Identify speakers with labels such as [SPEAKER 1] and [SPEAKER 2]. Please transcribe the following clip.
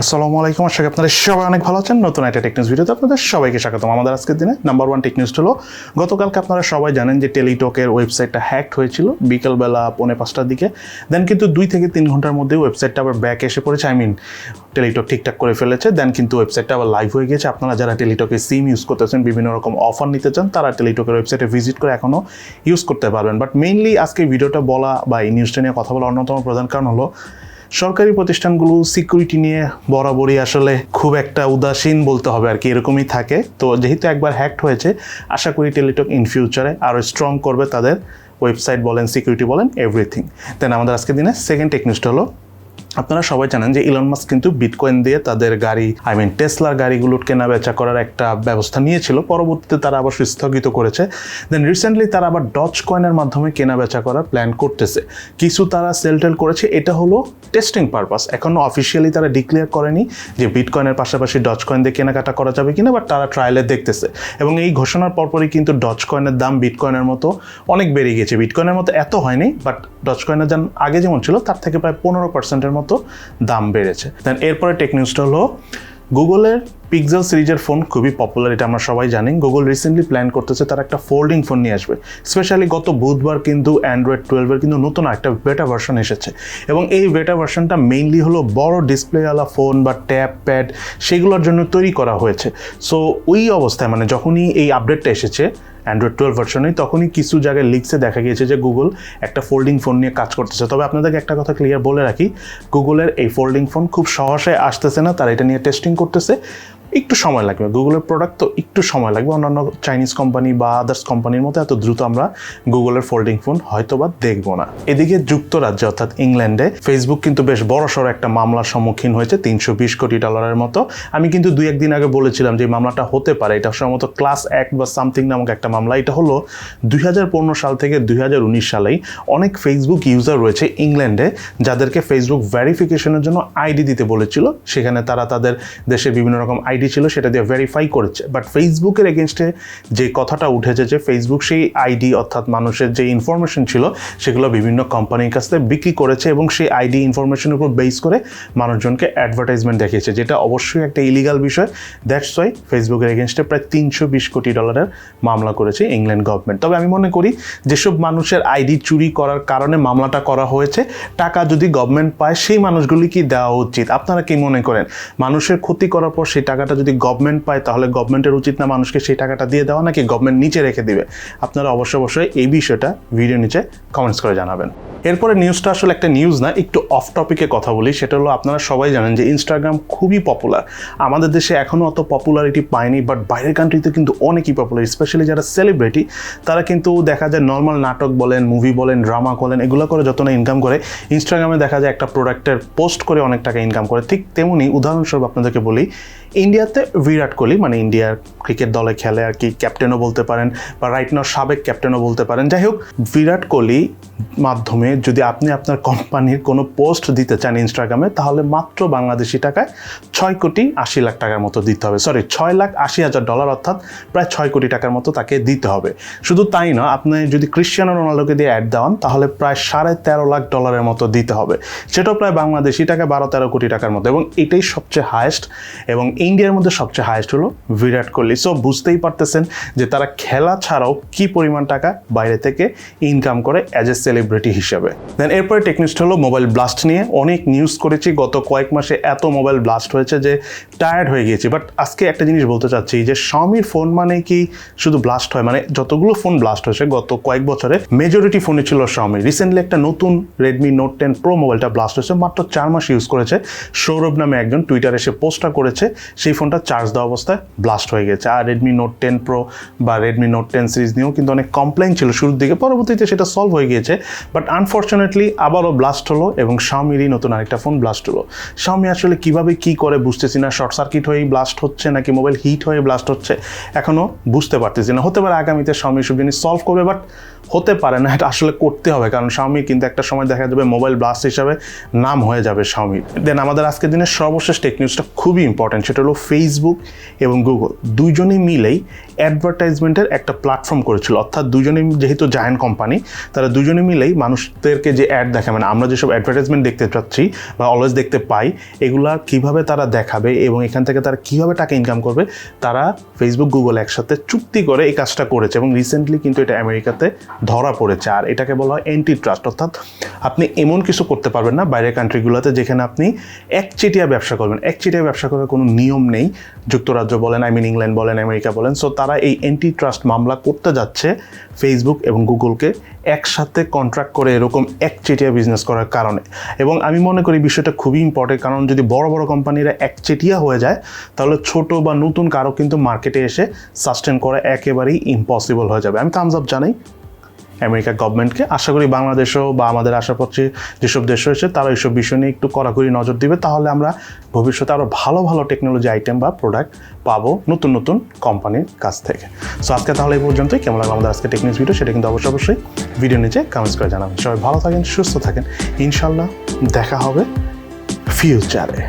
[SPEAKER 1] আসসালামু আলাইকুম, আশা করি আপনারা সবাই অনেক ভালো আছেন। নতুন একটা টেকনিক্স ভিডিওতে আপনাদের সবাইকে স্বাগতম। আমাদের আজকের দিনে নাম্বার ওয়ান টেকনিক্স হলো, গতকালকে আপনারা সবাই জানেন যে টেলিটকের ওয়েবসাইটটা হ্যাকড হয়েছিল বিকেলবেলা পৌনে পাঁচটার দিকে। দেন কিন্তু দুই থেকে তিন ঘণ্টার মধ্যে ওয়েবসাইটটা আবার ব্যাক এসে পড়েছে। আই মিন টেলিটক ঠিকঠাক করে ফেলেছে। দেন কিন্তু ওয়েবসাইটটা আবার লাইভ হয়ে গেছে আপনারা যারা টেলিটকের সিম ইউজ করতেছেন, বিভিন্ন রকম অফার নিতে চান, তারা টেলিটকের ওয়েবসাইটে ভিজিট করে এখনও ইউজ করতে পারবেন। বাট মেইনলি আজকে ভিডিওটা বলা বা এই নিউজটা নিয়ে কথা বলা অন্যতম প্রধান কারণ হলো সরকারি প্রতিষ্ঠানগুলো সিকিউরিটি নিয়ে বরাবরই আসলে খুব একটা উদাসীন বলতে হবে আর কি, এরকমই থাকে। তো যেহেতু একবার হ্যাকড হয়েছে, আশা করি টেলিটক ইন ফিউচারে আরও স্ট্রং করবে তাদের ওয়েবসাইট বলেন সিকিউরিটি বলেন এভরিথিং দেন আমাদের আজকের দিনে সেকেন্ড টেকনিকটা হলো আপনারা সবাই জানেন যে ইলন মাস্ক কিন্তু বিটকয়েন দিয়ে তাদের গাড়ি আই মিন টেসলার গাড়িগুলো কেনা বেচা করার একটা ব্যবস্থা নিয়েছিল। পরবর্তীতে তারা আবার স্থগিত করেছে। দেন রিসেন্টলি তারা আবার ডচ কয়েনের মাধ্যমে কেনা বেচা করার প্ল্যান করতেছে। কিছু তারা সেল টেল করেছে, এটা হলো টেস্টিং পারপাস এখনও অফিসিয়ালি তারা ডিক্লেয়ার করেনি যে বিটকয়েনের পাশাপাশি ডচ কয়েন দিয়ে কেনাকাটা করা যাবে কিনা বাট তারা ট্রায়ালে দেখতেছে। এবং এই ঘোষণার পরপরই কিন্তু ডচ কয়েনের দাম বিটকয়েনের মতো অনেক বেড়ে গিয়েছে। বিটকয়েনের মতো এত হয়নি বাট ডচ কয়েনের দাম আগে যেমন ছিল, তার থেকে প্রায় পনেরো পার্সেন্টের মতো দাম বেড়েছে। দেন এরপরে টেক নিউজটা হলো গুগলের পিক্সেল সিরিজের ফোন খুবই পপুলার এটা আমরা সবাই জানি। গুগল রিসেন্টলি প্ল্যান করতেছে, তারা একটা ফোল্ডিং ফোন নিয়ে আসবে। স্পেশালি গত বুধবার কিন্তু অ্যান্ড্রয়েড টুয়েলভের কিন্তু নতুন একটা বেটা ভার্সন এসেছে। এবং এই বেটা ভার্সনটা মেইনলি হলো বড় ডিসপ্লেওয়ালা ফোন বা ট্যাব প্যাড সেগুলোর জন্য তৈরি করা হয়েছে। সো ওই অবস্থায় মানে যখনই এই আপডেটটা এসেছে অ্যান্ড্রয়েড টুয়েলভ ভার্সনে তখনই কিছু জায়গায় লিক্সে দেখা গিয়েছে যে গুগল একটা ফোল্ডিং ফোন নিয়ে কাজ করতেছে। তবে আপনাদেরকে একটা কথা ক্লিয়ার বলে রাখি গুগলের এই ফোল্ডিং ফোন খুব সহসায় আসতেছে না, তারা এটা নিয়ে টেস্টিং করতেছে। একটু সময় লাগবে। গুগলের প্রোডাক্ট তো একটু সময় লাগবে। অন্যান্য চাইনিজ কোম্পানি বা আদার্স কোম্পানির মতো এত দ্রুত আমরা গুগলের ফোল্ডিং ফোন হয়তো বা দেখব না। এদিকে যুক্তরাজ্যে অর্থাৎ ইংল্যান্ডে ফেসবুক কিন্তু বেশ বড় সড়ো একটা মামলার সম্মুখীন হয়েছে, তিনশো বিশ কোটি ডলারের মতো। আমি কিন্তু দুই, একদিন আগে বলেছিলাম যে মামলাটা হতে পারে। এটা সম্ভবত ক্লাস অ্যাক্ট বা সামথিং নামক একটা মামলা। এটা হলো দুই হাজার পনেরো সাল থেকে দুই হাজার উনিশ সালেই অনেক ফেসবুক ইউজার রয়েছে ইংল্যান্ডে, যাদেরকে ফেসবুক ভেরিফিকেশনের জন্য আইডি দিতে বলেছিল। সেখানে তারা তাদের দেশে বিভিন্ন রকম আইডি ছিল সেটা দিয়ে ভেরিফাই করেছে। বাট ফেসবুকের এগেনস্টে যে কথাটা উঠেছে যে ফেসবুক সেই আইডি অর্থাৎ মানুষের যে ইনফরমেশন ছিল সেগুলো বিভিন্ন কোম্পানির কাছ থেকে বিক্রি করেছে এবং সেই আইডি ইনফরমেশনের উপর বেস করে মানুষজনকে অ্যাডভার্টাইজমেন্ট দেখিয়েছে, যেটা অবশ্যই একটা ইলিগাল বিষয়। দ্যাটস ওয়াই ফেসবুকের এগেনস্টে প্রায় তিনশো বিশ কোটি ডলারের মামলা করেছে ইংল্যান্ড গভর্নমেন্ট তবে আমি মনে করি যেসব মানুষের আইডি চুরি করার কারণে মামলাটা করা হয়েছে, টাকা যদি গভর্নমেন্ট পায়, সেই মানুষগুলি কি দেওয়া উচিত? আপনারা কি মনে করেন? মানুষের ক্ষতি করার পর সেই টাকাটা যদি গভর্নমেন্ট পায়, তাহলে গভর্নমেন্টের উচিত না মানুষকে সেই টাকাটা দিয়ে দেওয়া, নাকি গভর্নমেন্ট নিচে রেখে দিবে? আপনারা অবশ্যই অবশ্যই এই বিষয়টা ভিডিও নিচে কমেন্টস করে জানাবেন। এরপরে নিউজটা আসলে একটা নিউজ না, একটু অফ টপিকে কথা বলি, সেটা হলো আপনারা সবাই জানেন যে ইনস্টাগ্রাম খুবই পপুলার আমাদের দেশে এখনও অত পপুলারিটি পায়নি বাট বাইরের কান্ট্রিতে কিন্তু অনেকই পপুলার স্পেশালি যারা সেলিব্রিটি তারা কিন্তু দেখা যায় নর্মাল নাটক বলেন মুভি বলেন ড্রামা বলেন, এগুলো করে যত না ইনকাম করে ইনস্টাগ্রামে দেখা যায় একটা প্রোডাক্টের পোস্ট করে অনেক টাকা ইনকাম করে। ঠিক তেমনি উদাহরণস্বরূপ আপনাদেরকে বলি ইন্ডিয়াতে বিরাট কোহলি মানে ইন্ডিয়ার ক্রিকেট দলে খেলে আর কি ক্যাপ্টেনও বলতে পারেন বা রাইট নাও সাবেক ক্যাপ্টেনও বলতে পারেন। যাই হোক, বিরাট কোহলি মাধ্যমে যদি আপনি আপনার কোম্পানির কোনো পোস্ট দিতে চান ইনস্টাগ্রামে তাহলে মাত্র বাংলাদেশি টাকায় ছয় কোটি আশি লাখ টাকার মতো দিতে হবে। সরি ছয় লাখ আশি হাজার ডলার অর্থাৎ প্রায় ছয় কোটি টাকার মতো তাকে দিতে হবে। শুধু তাই না, আপনি যদি ক্রিশ্চিয়ানো রোনাল্ডোকে দিয়ে অ্যাড দেওয়ান, তাহলে প্রায় সাড়ে তেরো লাখ ডলারের মতো দিতে হবে। সেটাও প্রায় বাংলাদেশি টাকা বারো তেরো কোটি টাকার মতো এবং এটাই সবচেয়ে হায়েস্ট এবং ইন্ডিয়ার মধ্যে সবচেয়ে হায়েস্ট হলো বিরাট কোহলি। সো বুঝতেই পারতেছেন যে তারা খেলা ছাড়াও কি পরিমাণ টাকা বাইরে থেকে ইনকাম করে অ্যাজ এ সেলিব্রিটি হিসেবে। দেন এরপরে টেকনিক্সট হলো মোবাইল ব্লাস্ট নিয়ে। অনেক নিউজ করেছি, গত কয়েক মাসে এত মোবাইল ব্লাস্ট হয়েছে যে টায়ার্ড হয়ে গিয়েছি। বাট আজকে একটা জিনিস বলতে চাচ্ছি যে শাওমির ফোন মানে কি? শুধু ব্লাস্ট হয় মানে যতগুলো ফোন ব্লাস্ট হয়েছে গত কয়েক বছরে মেজরিটি ফোনে ছিল শাওমি রিসেন্টলি একটা নতুন রেডমি নোট টেন প্রো মোবাইলটা ব্লাস্ট হয়েছে, মাত্র চার মাস ইউজ করেছে। সৌরভ নামে একজন টুইটারে এসে পোস্টটা করেছে। সেই ফোনটা চার্জ দেওয়া অবস্থায় ব্লাস্ট হয়ে গেছে। আর রেডমি নোট টেন প্রো বা রেডমি নোট টেন সিরিজ নিয়েও কিন্তু অনেক কমপ্লেন ছিল শুরুর দিকে। পরবর্তীতে সেটা সলভ হয়ে গিয়েছে। বাট আনফর্চুনেটলি আবারও ব্লাস্ট হলো এবং শাওমিরই নতুন আরেকটা ফোন ব্লাস্ট হলো। শাওমি আসলে কীভাবে কি করে বুঝতেছি না শর্ট সার্কিট হয়েই ব্লাস্ট হচ্ছে নাকি মোবাইল হিট হয়ে ব্লাস্ট হচ্ছে এখনও বুঝতে পারতেছি না। হতে পারে আগামীতে শাওমি সব জিনিস সলভ করবে বাট হতে পারে না, এটা আসলে করতে হবে। কারণ শাওমি কিন্তু একটা সময় দেখা যাবে মোবাইল ব্লাস্ট হিসাবে নাম হয়ে যাবে শাওমির দেন আমাদের আজকের দিনের সর্বশেষ টেক নিউজটা খুবই ইম্পর্টেন্ট সেটা সেটা হলো ফেসবুক এবং গুগল দুইজনে মিলেই অ্যাডভার্টাইজমেন্টের একটা প্ল্যাটফর্ম করেছিল। অর্থাৎ দুজনেই যেহেতু জায়ান্ট কোম্পানি তারা দুজনে মিলেই মানুষদেরকে যে অ্যাড দেখা মানে আমরা যেসব অ্যাডভার্টাইজমেন্ট দেখতে পাচ্ছি বা অলওয়েজ দেখতে পাই, এগুলা কীভাবে তারা দেখাবে এবং এখান থেকে তারা কীভাবে টাকা ইনকাম করবে, তারা ফেসবুক গুগল একসাথে চুক্তি করে এই কাজটা করেছে এবং রিসেন্টলি কিন্তু এটা আমেরিকাতে ধরা পড়েছে। আর এটাকে বলা হয় অ্যান্টি ট্রাস্ট অর্থাৎ আপনি এমন কিছু করতে পারবেন না বাইরের কান্ট্রিগুলোতে যেখানে আপনি একচেটিয়া ব্যবসা করবেন। একচেটিয়া ব্যবসা করার কোনো নিয়ম নেই। যুক্তরাজ্য বলেন আই মিন ইংল্যান্ড বলেন আমেরিকা বলেন। সো তারা এই অ্যান্টি ট্রাস্ট মামলা করতে যাচ্ছে ফেসবুক এবং গুগলকে একসাথে কন্ট্রাক্ট করে এরকম একচেটিয়া বিজনেস করার কারণে। এবং আমি মনে করি বিষয়টা খুবই ইম্পর্টেন্ট কারণ যদি বড় বড় কোম্পানিরা একচেটিয়া হয়ে যায়, তাহলে ছোট বা নতুন কারও কিন্তু মার্কেটে এসে সাস্টেন করা একেবারেই ইম্পসিবল হয়ে যাবে। আমি থামস আপ জানাই। আমেরিকা গভর্নমেন্টকে। আশা করি বাংলাদেশও বা আমাদের আশেপাশে যেসব দেশ রয়েছে, তারা এইসব বিষয় নিয়ে একটু কড়াকড়ি নজর দিবে। তাহলে আমরা ভবিষ্যতে আরও ভালো ভালো টেকনোলজি আইটেম বা প্রোডাক্ট পাবো নতুন নতুন কোম্পানির কাছ থেকে। সো আজকে তাহলে এই পর্যন্তই। কেমন লাগল আমাদের আজকে টেকনিক্স ভিডিও সেটা কিন্তু অবশ্যই অবশ্যই ভিডিও নিচে কমেন্টস করে জানাবেন। সবাই ভালো থাকেন, সুস্থ থাকেন। ইনশাল্লাহ দেখা হবে ফিউচারে